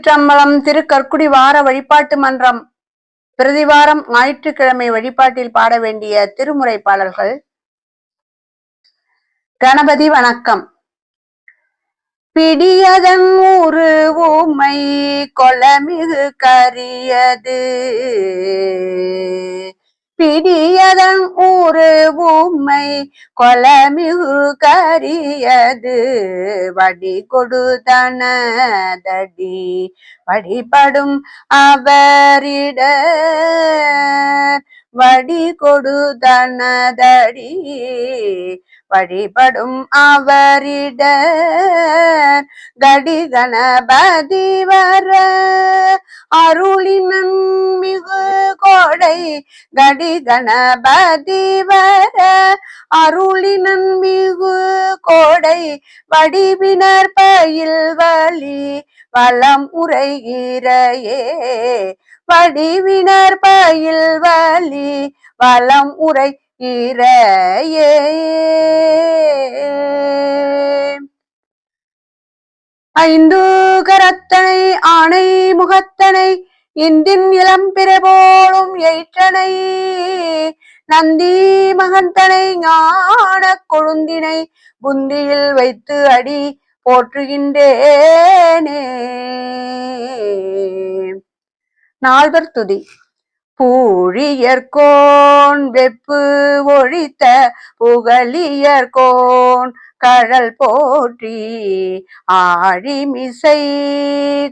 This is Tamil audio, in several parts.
திருச்சம்பலம் திருக்கற்குடி வார வழிபாட்டு மன்றம். பிரதிவாரம் ஞாயிற்றுக்கிழமை வழிபாட்டில் பாட வேண்டிய திருமுறை பாடல்கள் கணபதி வணக்கம். பிடியதன் ஊரு ஊமை கொலமிகு கரியது. பிடியதன் ஊரு உம்மை கொலமிகு கரியது. வடி கொடுத்தனதடி வழிபடும் அவரிட. வடி கொடு தனதடி வழிபடும் அவரிட கடி கணபதி வர. அருளினன் மிகு கோடை கடி கணபதி வர. அருளினன் மிகு கோடை வடிவினர் பயில் வழி வளம் உரைகிறையே படிவினர் பயில் வலி வலம் உரை இறையே. ஐந்து கரத்தனை ஆணை முகத்தனை இந்தின் இளம்பிறை போலும் எயிற்றனை நந்தி மகந்தனை ஞான கொழுந்தினை புந்தியில் வைத்து அடி போற்றுகின்றேனே. நால்வர் துதி. பூழியர்கோன் வெப்பு ஒழித்த புகழியர்கோன் கழல் போற்றி ஆழிமிசை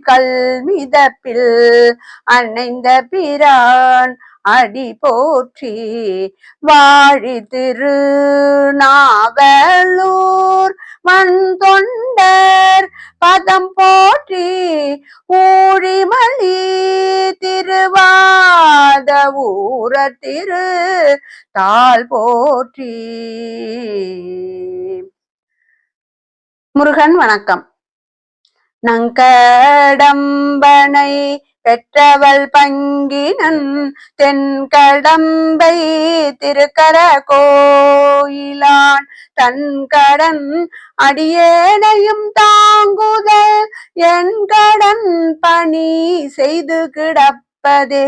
கல்மிதப்பில் அணைந்த பிரான் அடி போற்றி வாழி திருநாவலூர் மண் தொண்டர் பதம் போற்றி ஊழிமலி திருவாத ஊர திரு தாள் போற்றி. முருகன் வணக்கம். நங்கடம்பனை பெற்றவள் பங்கினன் தென்கடம்பை திருக்கர கோயிலான் தன் கடன் அடியேனையும் தாங்குதல் என் கடன் பணி செய்து கிடப்பதே.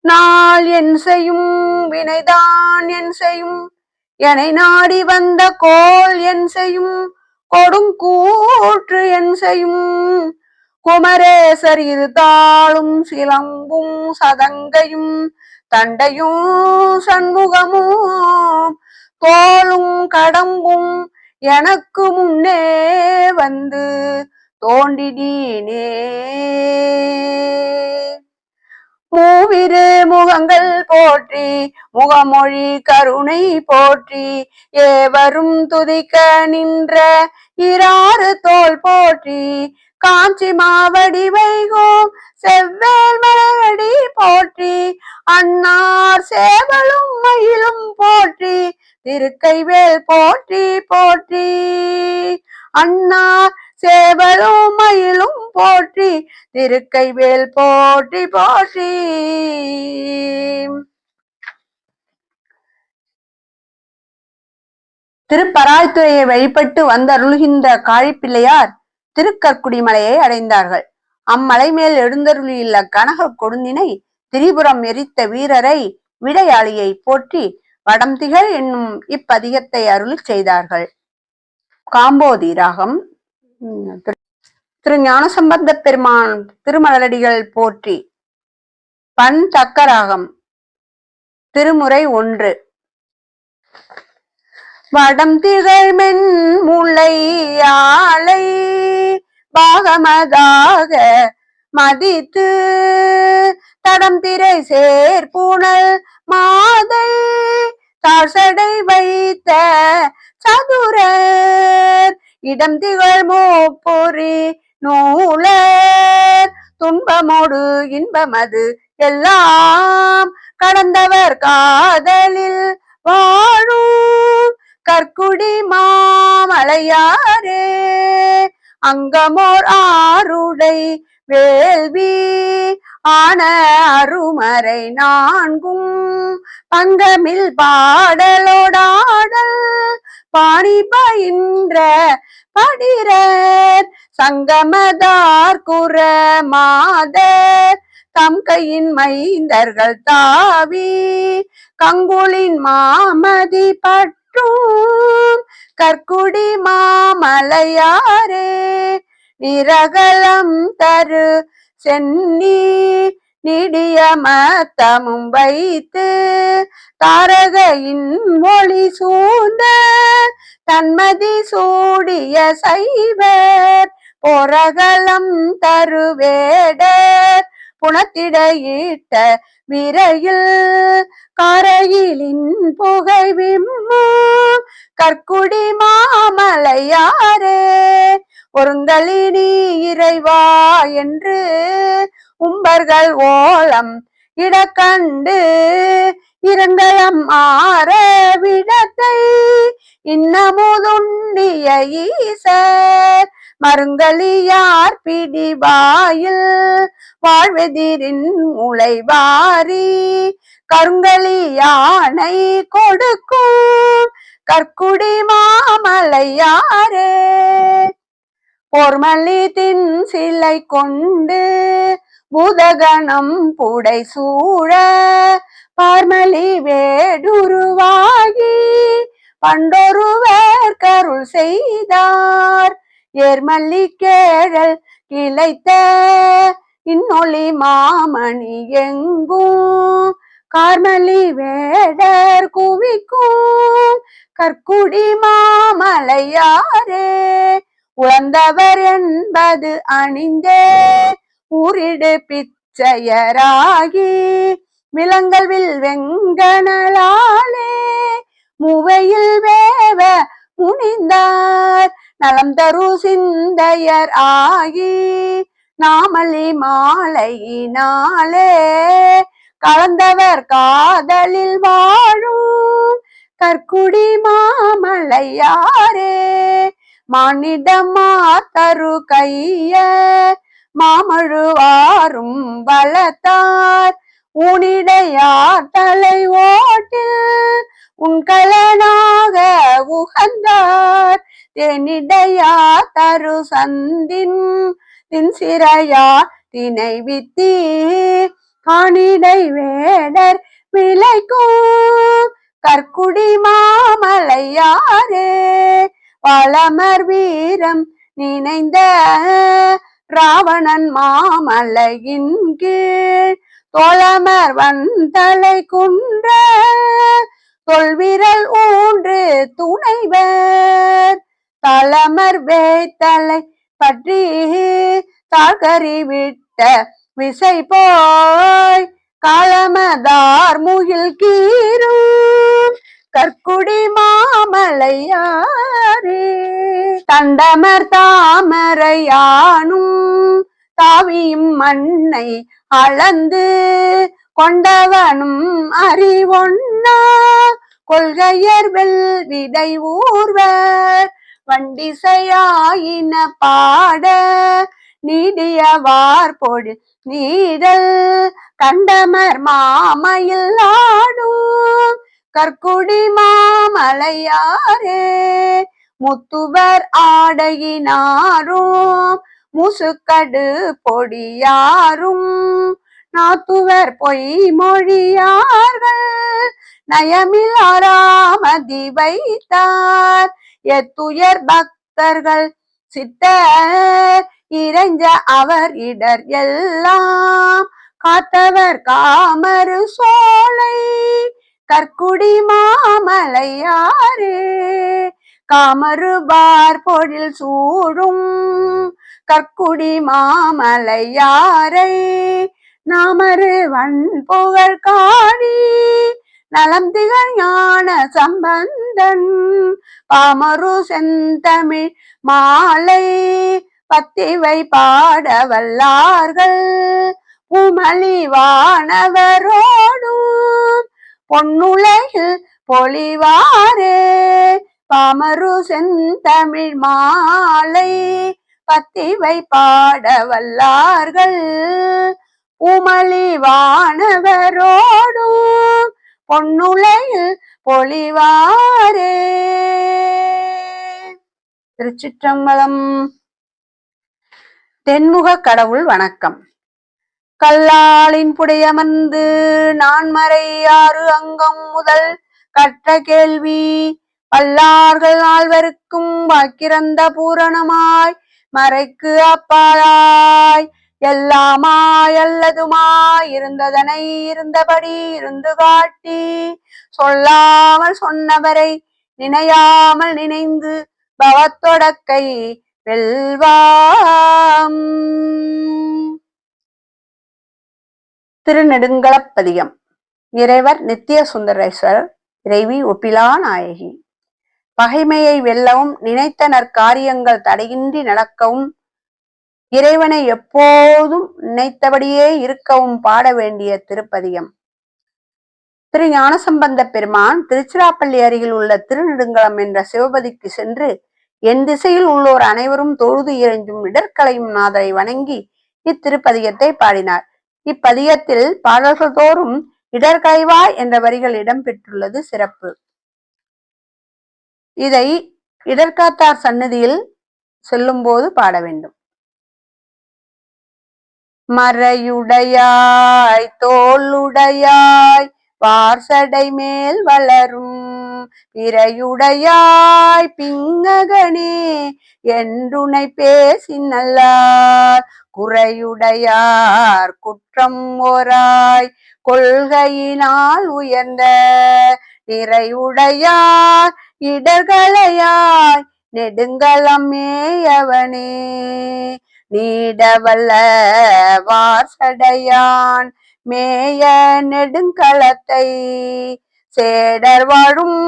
நாள் என் செய்யும் வினைதான் என் செய்யும். என்னை நாடி வந்த கோல் என் செய்யும். கொடுங்கூற்று என் செய்யும். குமரேசர் இரு சிலம்பும் சதங்கையும் தண்டையும் சண்முகமும் தோளும் கடம்பும் எனக்கு முன்னே வந்து தோண்டினீனே மூவிரு முகங்கள் போற்றி முகமொழி கருணை போற்றி ஏவரும் துதிக்க நின்ற இராறு தோல் போற்றி காஞ்சி மாவடி வைகோம் செவ்வேல் மலரடி போற்றி. அன்னார் சேவலும் மயிலும் போற்றி. திருக்கைவேல் போற்றி போற்றி. அன்னார் சேவலும் மயிலும் போற்றி. திருக்கைவேல் போற்றி போற்றி. திருப்பராய்த்துறையை வழிபட்டு வந்தருள்கின்ற காழிப்பிள்ளையார் திருக்கற்குடி மலையை அடைந்தார்கள். அம்மலை மேல் எழுந்தருளியுள்ள கனக கொடுந்தினை திரிபுரம் எரித்த வீரரை விடையாளியை போற்றி வடம்திகள் என்னும் இப்பதிகத்தை அருள் செய்தார்கள். காம்போதி ராகம். திரு- திரு ஞானசம்பந்த பெருமான் திருமலரடிகள் போற்றி. பண் தக்கராகம் திருமுறை ஒன்று. வடம் திகழ் மென் முல்லை ஆலை பாகமதாக மதித்து தடம் திரை சேர்புணல் மாதை தாழ்சடை வைத்த சதுரர் இடம் திகழ் மூப்பொறி நூலர் துன்பமோடு இன்பமது எல்லாம் கடந்தவர் காதலில் வாழும் கற்குடி மாமலையாரே அங்கமோர் ஆருடை வேள்வி ஆன அருமறை நான்கும். பங்கமில் பாடலோடாடல் பாணி பயின்ற படிரர் சங்கமதார் குற மாதர் தம் கையின் மைந்தர்கள் தாவி கங்குளின் மாமதி பற்றும் கற்குடி மாமலையாரே நிரகலம் தரு சென்னி நிடிய மத்தமும் வைத்து தாரகையின் மொழி சூழ்ந்த தன்மதி சூடிய சைவர் பொறகலம் தருவேடர் குணத்திடையிட்ட விரையில் கரையிலின் புகை விம்மு. கற்குடி மாமலையாரே ஒருங்களினி இறைவா என்று உம்பர்கள் ஓலம் இடக்கண்டு இரண்டலம் ஆற விடத்தை இன்னமுதுண்டிய ஈசர். மருங்கலியார் பிடிவாயில் வாழ்வெதிரின் முளைவாரி கருங்கலியானை கொடுக்கும் கற்குடி மாமலையாரே. போர்மல்லி சிலை கொண்டு பூதகணம் புடை சூழ பார்மலி வேடுருவாகி பண்டொருவர் கருள் செய்தார். ஏர்மல்லி கேழல் கிளைத்த இன்னொளி மாமணி எங்கும் கார்மலி வேடர் குவிக்கும் கற்குடி மாமலையாரே. உழந்தவர் என்பது அணிந்தே ஊரிடு பிச்சையராகி விலங்கல் வில் வெங்கனலாலே முவையில் வேவ முனிந்தார். நலம் தரு சிந்தையர் ஆகி நாமலி மாலையினாலே கலந்தவர் காதலில் வாழும் கற்குடி மாமலையாரே. மானிடமா தரு கைய மாமழுவாரும் வளத்தார். உனிடையார் தலை ஓட்டில் உன்கலனாக உகந்தார். தெனிடையா தரு சந்தின் தின் சிறையா தினை வித்தி. காணிடை வேடர் விளைக்கும் கற்குடி மாமலையாரே. பழமர் வீரம் நினைந்த ராவணன் மாமலையின் கீழ் தோழமர் வந்தலை குன்ற தொல்விரல் ஊன்று துணைவர். தளமர் வேத்தலை பற்றி தாழ்கறி விட்ட விசை போய் காலமதார் முகில் கீரும் கற்குடி மாமலையாரே தண்டமர் தாமரையானும். தாவியும் மண்ணை அளந்து கொண்டவனும் அண்ணா கொள்கையர் வெல்விடை ஊர்வர். வண்டிசையாயின பாட நீடியவார் பொழு நீடல் கண்டமர் மாமையில் ஆடும் கற்குடி மாமலையாரே. முத்துவர் ஆடையினாரும். முசுக்கடு பொடியாரும். நாத்துவர் பொய் மொழியார்கள் நயமிலாராமதி வைத்தார். எத்துயர் பக்தர்கள் சித்தர் இறைஞ்ச அவர் இடர் எல்லாம். காத்தவர் காமரு சோலை கற்குடி மாமலையாரே காமருபார் பொழில் சூடும் கற்குடி மாமலையாரை நாமரு வன் புகழ் காணி நலம் திகழ் ஞான சம்பந்தன். பாமரு செந்தமிழ் மாலை பத்திவை பாட வல்லார்கள். உமலி வானவரோடும் பொன்னுலகில் பொலிவாரே பாமரு செந்தமிழ் மாலை பத்திவை பாட வல்லார்கள். உமலி வானவரோடும் பொன்னுலையில் பொலிவாரே திருச்சிற்றம்பலம். தென்முக கடவுள் வணக்கம். கல்லாளின் புடையமர்ந்து நான்மறை ஆறு அங்கம் முதல் கற்ற கேள்வி பல்லார்கள் நால்வருக்கும் வாக்கிறந்த பூரணமாய் மறைக்கு அப்பாலாய் எல்லாமா அல்லதுமாய் இருந்ததனை இருந்தபடி இருந்து காட்டி சொல்லாமல் சொன்னவரை நினையாமல் நினைந்து பவத்தொடக்கை வெல்வாம். திருநெடுங்களப்பதிகம். இறைவர் நித்திய சுந்தரேஸ்வரர் இறைவி ஒப்பிலா நாயகி. பகைமையை வெல்லவும் நினைத்த நற்காரியங்கள் தடையின்றி நடக்கவும் இறைவனை எப்போதும் நினைத்தபடியே இருக்கவும் பாட வேண்டிய திருப்பதிகம் திரு ஞானசம்பந்த பெருமான் திருச்சிராப்பள்ளி அருகில் உள்ள திருநெடுங்கலம் என்ற சிவபதிக்கு சென்று என் திசையில் உள்ளோர் அனைவரும் தொழுது இறைஞ்சும் இடர்களையும் நாதரை வணங்கி இத்திருப்பதிகத்தை பாடினார். இப்பதிகத்தில் பாடல்கள் தோறும் இடர்களைவா என்ற வரிகள் இடம்பெற்றுள்ளது சிறப்பு. இதை இடர்காத்தார் சன்னதியில் செல்லும் போது பாட வேண்டும். மறையுடையாய் தோளுடையாய் வார்சடை மேல் வளரும். பிறையுடையாய் பிங்ககனே என்றுனை பேசி நல்லார். குறையுடையார் குற்றம் ஓராய் கொள்கையினால் உயர்ந்த. நிறையுடையார் இடர்களையாய் நெடுங்கலமேயவனே நீடவல்ல வாசடையான் மேய நெடுங்களத்தை சேடர் வாழும்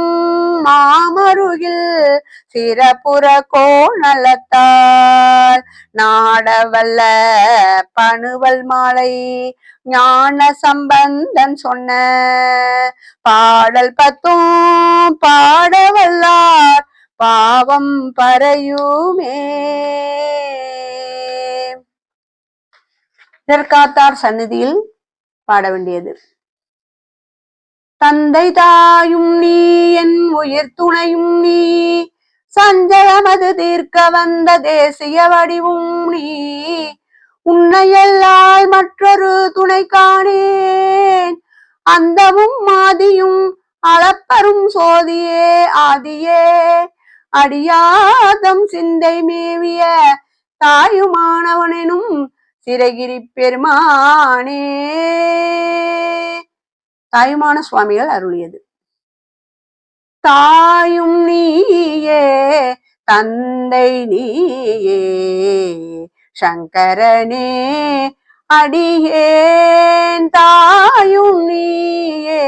மாமருகில் சிறப்புற கோணலத்தால் நாடவல்ல பணுவல் மாலை ஞான சம்பந்தன் சொன்ன பாடல் பத்தும் பாடவல்லார் பாவம் பறையுமே. இதற்காத்தார் சந்நிதியில் பாட வேண்டியது. தந்தை தாயும் நீ என் உயிர் துணையும் நீ சஞ்சலமது தீர்க்க வந்த தேசிய வடிவும் நீ உன்னையல்லால் மற்றொரு துணை காணேன். அந்தமும் மாதியும் அளப்பரும் சோதியே ஆதியே. அடியாதம் சிந்தை மேவிய தாயுமானவனெனும் சிறகிரி பெருமானே. தாயுமான சுவாமிகள் அருளியது. தாயும் நீயே தந்தை நீயே சங்கரனே அடியேன். தாயும் நீயே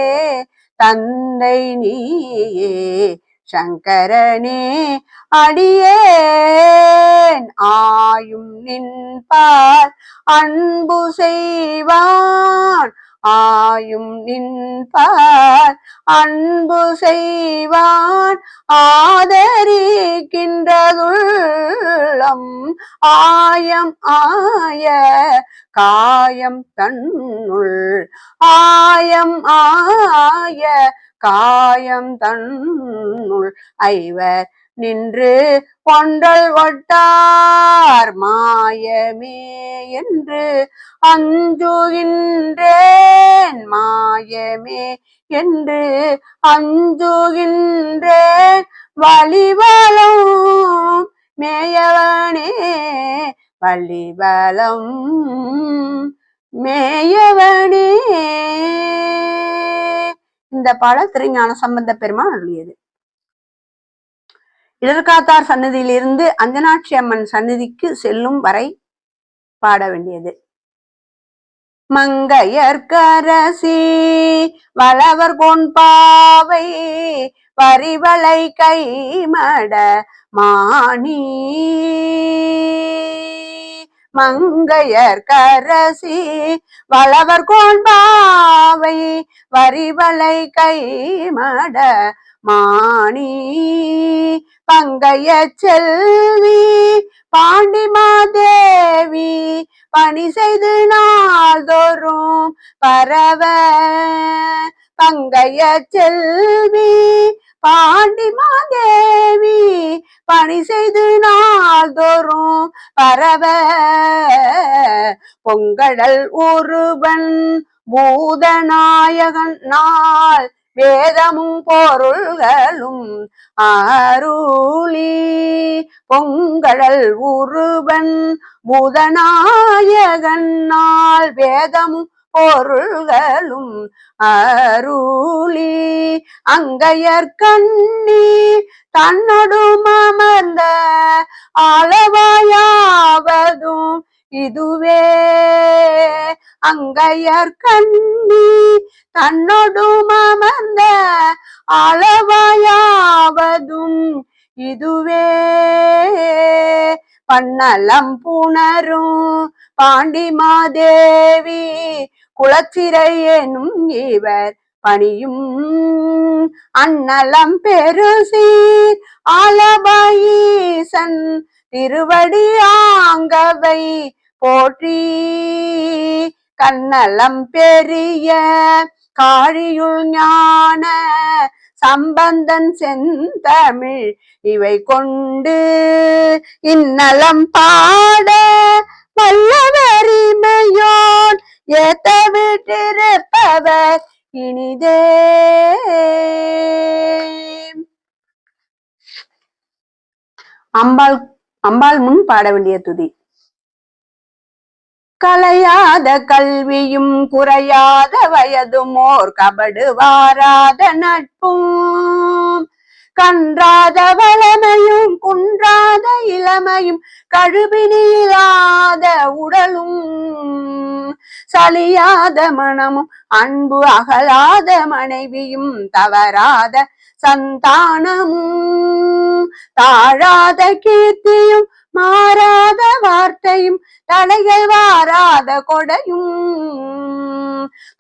தந்தை நீயே சங்கரனே அடியேன். ஆயும் நின்பார் அன்பு செய்வான். ஆயும் நின்பார் அன்பு செய்வான். ஆதரிக்கின்றதுள்ளம் ஆயம் ஆய காயம் தன்னுள் ஆயம் ஆய காயம் தன்னுள் ஐவர் நின்று கொண்டல் ஒட்டார் மாயமே என்று அஞ்சுகின்றேன் மாயமே என்று அஞ்சுகின்றேன் வழிவலம் மேயவனே வழிவலம் மேயவனே. இந்த பாடல் திருஞான சம்பந்த பெருமான் அருளியது இடர்காத்தார் சன்னதியிலிருந்து அஞ்சனாட்சி அம்மன் சன்னதிக்கு செல்லும் வரை பாட வேண்டியது. மங்கையர்கரசி வளவர் கொன்பாவை பரிவளை கைமட மாணி மங்கையர் கரசி வளவர் கொன்பாவை வரிவளை கைமட மாணி பங்கைய செல்வி பாண்டிமாதேவி பணி செய்து நாள்தோறும் பரவ பங்கைய செல்வி பாண்டி மாதேவி பணி செய்து நாள் தோறும் பரவ. பொங்கடல் ஒருவன் பூதநாயகன் நாள் வேதமும் பொருள்களும் அருளி. பொங்கடல் உருவன் பூதநாயகன் நாள் வேதமும் பொருள்களும் அருளி அங்கையர் கண்ணி தன்னொடும் அமர்ந்த அளவாயாவதும் இதுவே. அங்கையர் கண்ணி தன்னொடும் அமர்ந்த அளவாயாவதும் இதுவே. பன்னலம் புணரும் பாண்டிமாதேவி மாதேவி குளச்சிறை எனும் இவர் பணியும் அன்னலம் பெருசீர் ஆலபாயீசன் திருவடி ஆங்கவை போற்றி. கண்ணலம் பெரிய காழியுள் ஞான சம்பந்தன் செந்தமிழ் இவை கொண்டு இந்நலம் பாட வல்லவரிமையோன் ஏத்த விட்டிருப்பவர் இனிதே. அம்பாள் அம்பாள் முன் பாட வேண்டிய துதி. கலையாத கல்வியும் குறையாத வயதும் ஓர் கபடு வாராத நட்பும். கன்றாத வளமையும் குன்றாத இளமையும் கழுபினியிலாத உடலும் சலியாத மனமும் அன்பு அகலாத மனைவியும் தவறாத சந்தானமும் தாழாத கீர்த்தியும் மாறாத வார்த்தையும் தலைகள் வாராத கொடையும்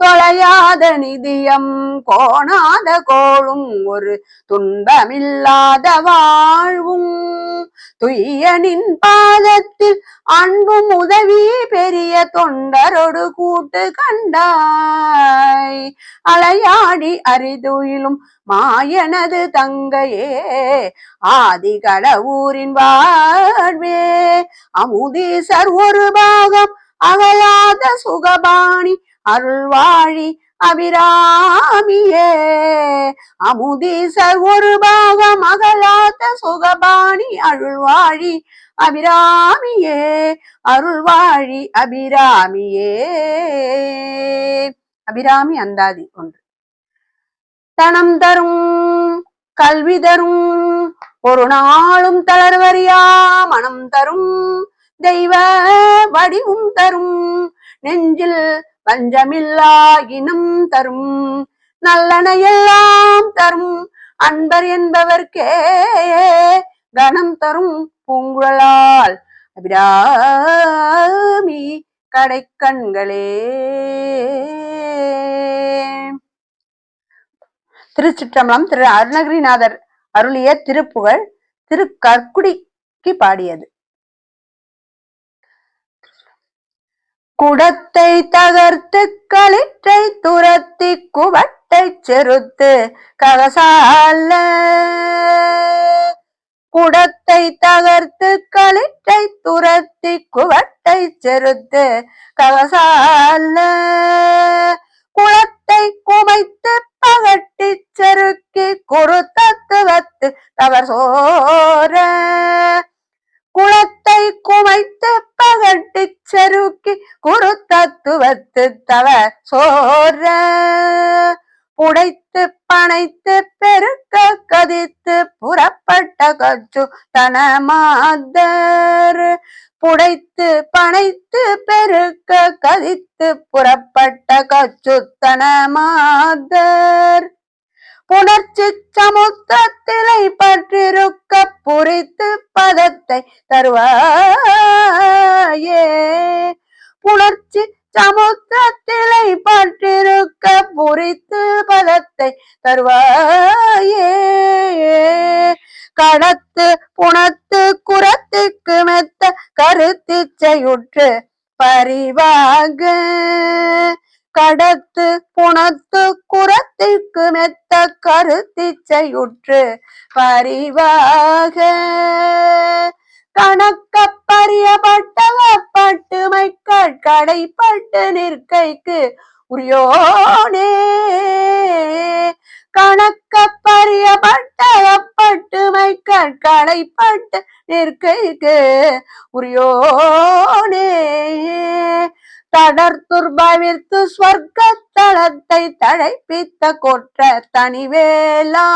தொலையாத நிதியம் கோணாத கோளும் ஒரு துன்பமில்லாத வாழ்வும். துய்யனின் பாதத்தில் அன்பும் உதவி பெரிய தொண்டரோடு கூட்டு கண்டாய். அலையாடி அரிதுயிலும் மாயனது தங்கையே ஆதி கடவுரின் வாழ்வே. அமுதீசர் ஒரு பாகம் அகலாத சுகபாணி அருள்வாழி அபிராமியே. அமுதீசர் ஒரு பாகம் அகலாத சுகபாணி அருள்வாழி அபிராமியே. அருள்வாழி அபிராமியே. அபிராமி அந்தாதி ஒன்று. தனம் தரும் கல்வி தரும் ஒரு நாளும் தளர்வறியா மனம் தரும் தெய்வ வடிவும் தரும் நெஞ்சில் பஞ்சமில்லா இனம் தரும். நல்லன எல்லாம் தரும். அன்பர் என்பவர்க்கே கணம் தரும். பூங்குழலால் அபிராமி கடைக்கண்களே. திருச்சிற்றம்பலம் திரு அருணகிரிநாதர் அருளிய திருப்புகழ் திரு கற்குடிக்கு பாடியது. குடத்தை தகர்த்து களிற்றை துரத்தி குவட்டை செருத்து ககசால. குடத்தை தகர்த்து களிற்றை துரத்தி குவட்டை செருத்து கவசால குளத்தை குமைத்து பகட்டி செருக்கி குரு தத்துவத்து தவர் சோர குளத்தை குமைத்து பகட்டி செருக்கி குருத்தத்துவத்து தவ சோர. புடைத்து பனைத்து பெருக்க கதித்து புறப்பட்ட கச்சு தனமாதர் புடைத்து பனைத்து பெருக்க கதித்து புறப்பட்ட கச்சு தனமாதர் புணர்ச்சி சமுத்திரத்திலை பற்றிருக்க புரித்து பதத்தை தருவாயே. புணர்ச்சி சமுத்திரத்திலை பற்றிருக்க புரித்து பதத்தை தருவாயே. கடத்து புணத்து குரத்துக்கு மெத்த கருத்திச்சையுற்று பரிவாக கடத்து புணத்து குரத்திற்கு மெத்த கருத்திச்சையுற்று பரிவாக கணக்கப்பறியப்பட்டவப்பட்டுமை கடைப்பட்டு நிற்கைக்கு உரியோனே. கணக்கப்பறியப்பட்டவப்பட்டுமை கடைப்பட்டு நிற்கைக்கு உரியோனே. தடர்துர்பவித்து ஸ்வர்க்கத்தளத்தை தழைப்பித்த கொற்ற தனிவேலா.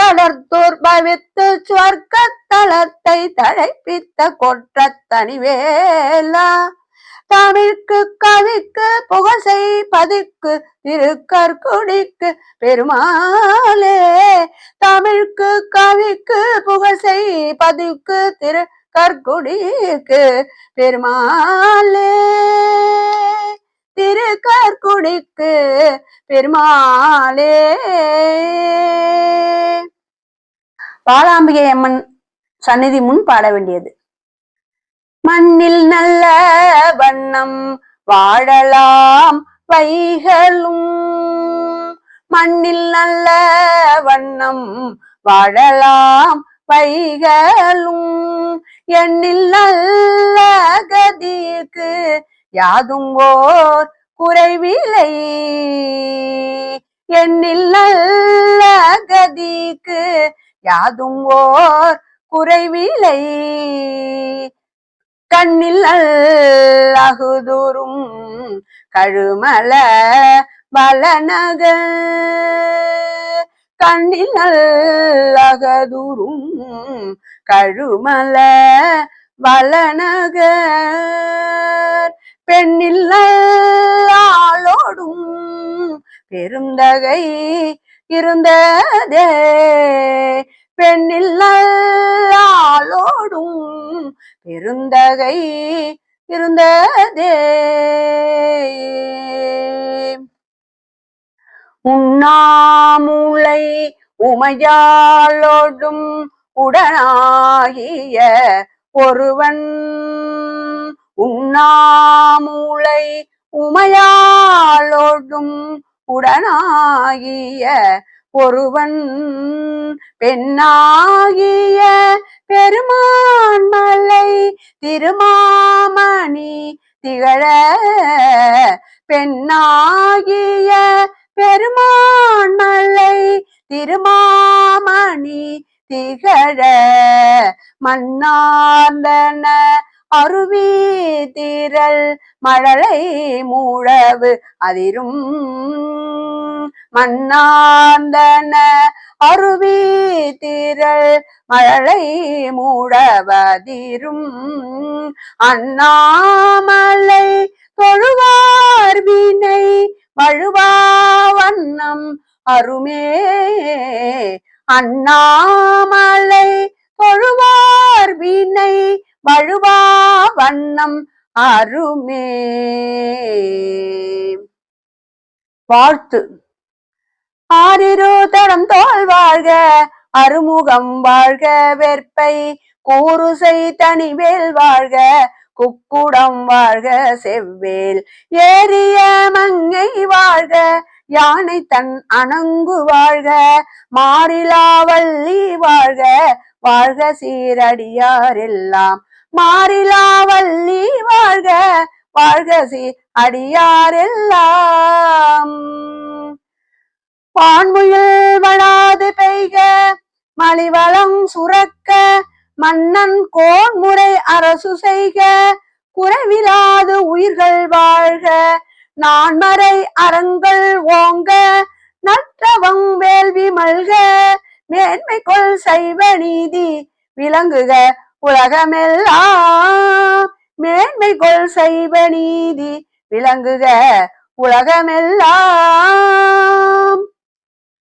தளர்த்துர்பவித்து ஸ்வர்க்கத்தளத்தை தழைப்பித்த கொற்ற தனிவேலா. தமிழ்க்கு கவிக்கு புகசை பதிக்கு திருக்கற்குடிக்கு பெருமாளே. தமிழ்க்கு கவிக்கு புகசை பதிக்கு திரு கற்குடிக்கு பெருமாளே. திரு கற்குடிக்கு பெருமாளே. பாலாம்பிகை அம்மன் சந்நிதி முன் பாட வேண்டியது. மண்ணில் நல்ல வண்ணம் வாழலாம் வைகளும். மண்ணில் நல்ல வண்ணம் வாழலாம் வைகளும். எண்ணில் நல்ல கதிக்கு யாதும் ஓர் குறைவில்லை. எண்ணில் நல்ல கதிக்கு யாதும் ஓர் குறைவில்லை. கண்ணில் அகுதுரும் கழுமல வளநக கண்ணில் நல்லகதுரும் கழுமல வளநகர். பெண்ணில் ஆளோடும் பெருந்தகை இருந்ததே. பெண்ணில் ஆளோடும் பெருந்தகை இருந்ததே. உண்ணாமுளை உமையாளோடும் உடனாகிய ஒருவன். உண்ணாமுளை உமையாளோடும் உடனாகிய ஒருவன். பெண்ணாகிய பெருமான் மலை திருமாமணி திகழ. பெண்ணாகிய பெருமான் மலை திருமாமணி திகழ மன்னார்ந்தன அருவி திரள் மழலை மூழவு அதிரும். மன்னார்ந்தன அருவி திரள் மழலை மூடவதிரும். அண்ணாமலை தொழுவார் வினை வழுவா வண்ணம் அருமே. அண்ணாமலை தொழுவார் வினை வழுவா வண்ணம் அருமே. வாழ்த்து. ஆறிரு தடம் தோல் வாழ்க அருமுகம் வாழ்க வெற்பை கூறுசை தனிவேல் வாழ்க குக்குடம் வாழ்க செவ்வேல் ஏரிய மங்கை வாழ்க யானை தன் அணங்கு வாழ்க மாறிலாவல்லி வாழ்க வாழ்க சீரடியார் எல்லாம் மாறிலாவல்லி வாழ்க வாழ்க சீ அடியார் எல்லாம். பான்முயில் வளாது பெய்க மலிவளம் சுரக்க மன்னன் கோன்முறை அரசு செய்க குறைவிலாது உயிர்கள் வாழ்க நான்மறை அறங்கள் ஓங்க நற்றவம் வேள்வி மல்க மேன்மை கொள் சைவ நீதி விளங்குக உலகமெல்லாம் மேன்மை கொள் சைவ நீதி விளங்குக உலகமெல்லாம்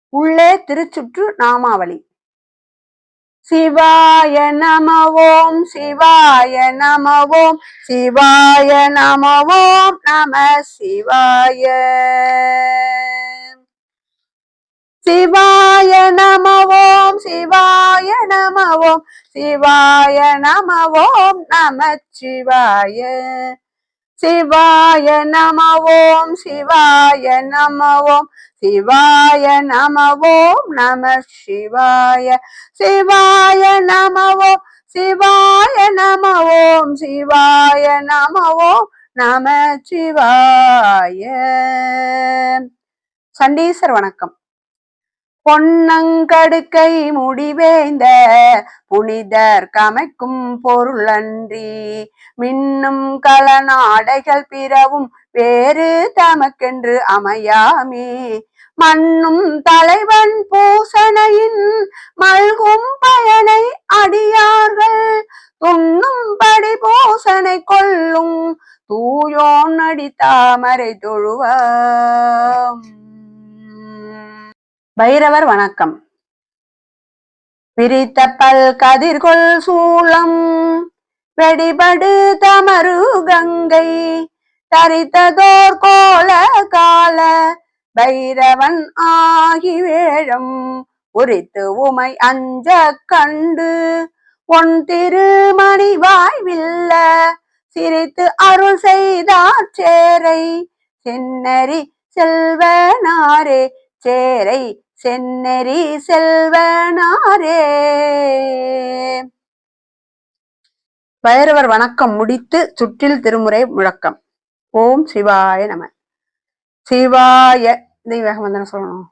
உள்ளே திருச்சுற்று நாமாவளி. சிவாய நம ஓம் சிவாய நம ஓம் சிவாய நம ஓம் நம சிவாய. சிவாய நம ஓம் சிவாய நம ஓம் சிவாய நம ஓம் நம சிவாய. சிவாய நம ஓம் சிவாய நம ஓம் சிவாய நமவோம் நம சிவாய. சிவாய நமவோ சிவாய நமவோம் சிவாய நமவோ நம சிவாய. சண்டீசர் வணக்கம். பொன்னங்கடுக்கை முடிவேந்த புனிதர் கமைக்கும் பொருளன்றி மின்னும் கலநாடைகள் பிறவும் வேறு தமக்கென்று அமையாமே. மண்ணும் தலைவன் பூசணையின் மல்கும் பயனை அடியார்கள். துண்ணும் படி பூசனை கொள்ளும் தூயோன் அடி தாமரை தொழுவ பைரவர் வணக்கம். பிரித்த பல் கதிர்கொள் சூளம் வெடிபடு தமரு கங்கை தரித்ததோர் கோல கால பைரவன் ஆகி வேழம் உரித்து உமை அஞ்ச கண்டு உன் திருமணி வாய்வில்ல. சிரித்து அருள் செய்தார் சேரை சென்னரி செல்வனாரே சேரை சென்னரி செல்வனாரே. பைரவர் வணக்கம் முடித்து சுற்றில் திருமுறை முழக்கம். ஓம் சிவாய நம. சிவாய தெய்வகம் வந்தன சொல்லணும்.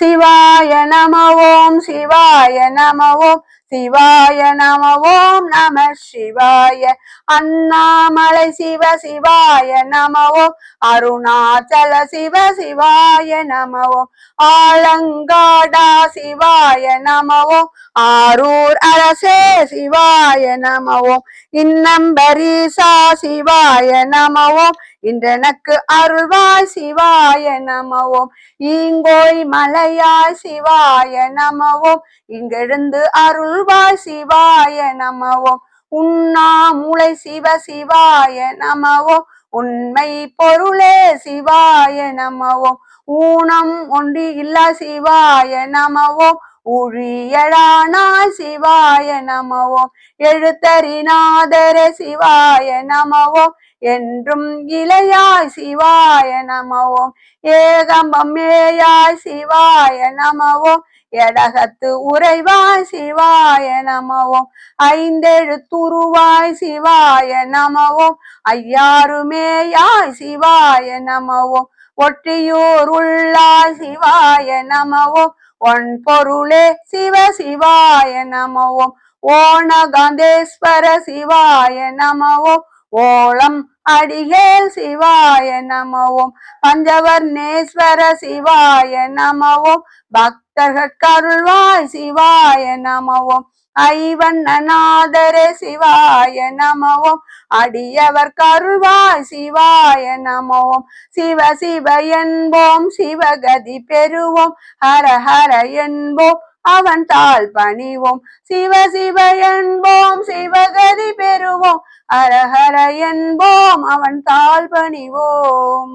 சிவாய நம ஓம் சிவாய நம ஓம் சிவாய நம ஓம் நம சிவாய. அண்ணாமலை சிவ சிவாய நம ஓம். அருணாச்சல சிவ சிவாய நம ஓம். ஆலங்காடா சிவாய நம ஓம். ஆரூர் அரசே சிவாய நம ஓம். இன்னம்பரீசா சிவாய நம ஓம். இன்றெனக்கு அருள்வாய் சிவாய நமவோம் ஈங்கோய் மலையாய் சிவாய நமவோம் இங்கெழுந்து அருள் அருள்வாய் சிவாய நமவோம் உண்ணாமுலை சிவ சிவாய நமவோம் உண்மை பொருளே சிவாய நமவோம் ஊனம் ஒன்றி இல்ல சிவாய நமவோம் ஊழியழானாய் சிவாய நமவோம் எழுத்தறிநாதரே சிவாய நமவோம் என்றும் இளையாய் சிவாய நமவோம் ஏகம்பம் மேயாய் சிவாய நமவோம் எடகத்து உறைவாய் சிவாய நமவோம். ஐந்தெழுத்துருவாய் சிவாய நமவோம். ஐயாருமேயாய் சிவாய நமவோம். ஒற்றியூர் உள்ளாய் சிவாய நமவோம். ஒன் பொருளே சிவ சிவாய நமவோம். ஓணகாந்தேஸ்வர சிவாய நமவோம். ஓளம் அடிகேல் சிவாய நமவோம். பஞ்சவர்ணேஸ்வர சிவாய நமவோம். பக்த பக்தர்கருள்வாய் சிவாய நமவோம். ஐவண்ணநாதரே சிவாய நமவோம். அடியவர் கருள்வாய் சிவாய நமவோம். சிவ சிவ என்போம் சிவகதி பெறுவோம். ஹர ஹர என்போம் அவன் தாள் பணிவோம். சிவ சிவ என்போம் சிவகதி பெறுவோம். அரஹர என்போம் அவன் தாள் பணிவோம்.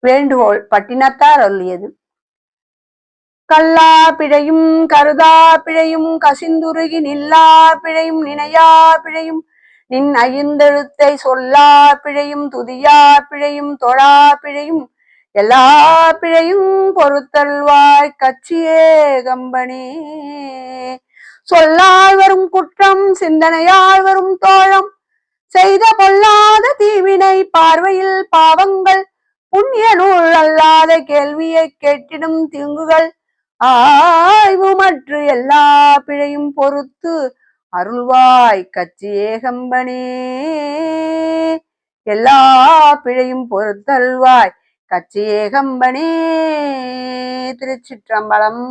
வேண்டுகோள் பட்டினத்தார் அருளியது. கல்லா பிழையும் கருதா பிழையும் கசிந்துருகி நில்லா பிழையும் நினையா பிழையும் நின் ஐந்தெழுத்தை சொல்லா பிழையும் துதியா பிழையும் தொழா பிழையும் எல்லா பிழையும் பொறுத்தல்வாய் கட்சியே கம்பனே. சொல்லால் வரும் குற்றம் சிந்தனையால் வரும் தோழம் செய்த பொல்லாத தீவினை பார்வையில் பாவங்கள் புண்ணிய நூல் அல்லாத கேள்வியை கேட்டிடும் தீங்குகள் ஆய்வு மற்ற எல்லா பிழையும் பொறுத்து அருள்வாய் கச்சி ஏகம்பனே. எல்லா பிழையும் பொறுத்தல்வாய் கச்சி ஏகம்பனே. திருச்சிற்றம்பலம்.